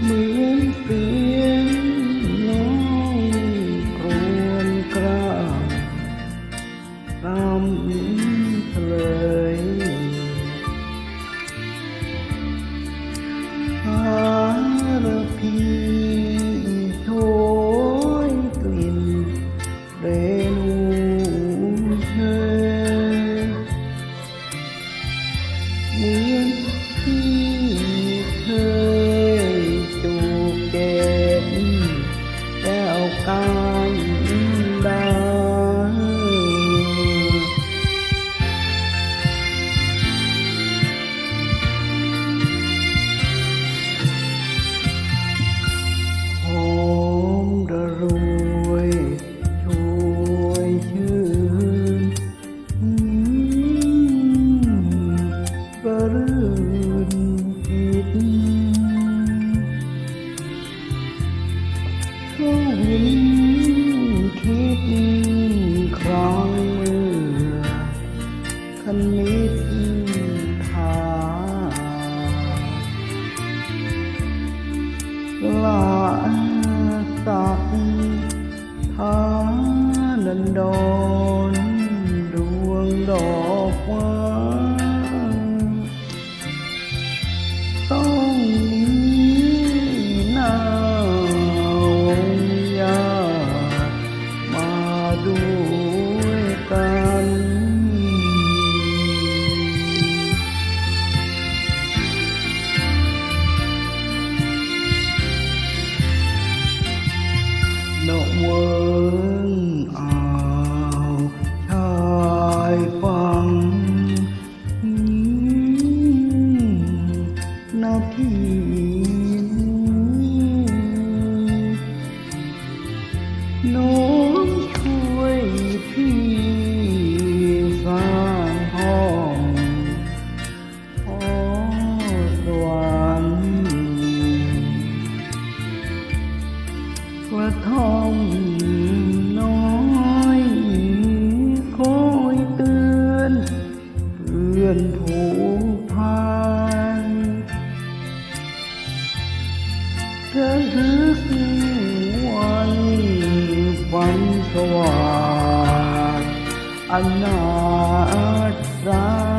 mướn cười เข้าวินคิดครั้งเมื่อคณิตทาลาสักทานันด น้องช่วยพี่สร้างห้องขอสวรรค์กระท่อมน้อยคอยเตือนเพื่อนผู จะถือสิ่งไว้ฝันสว่างอันนาจรา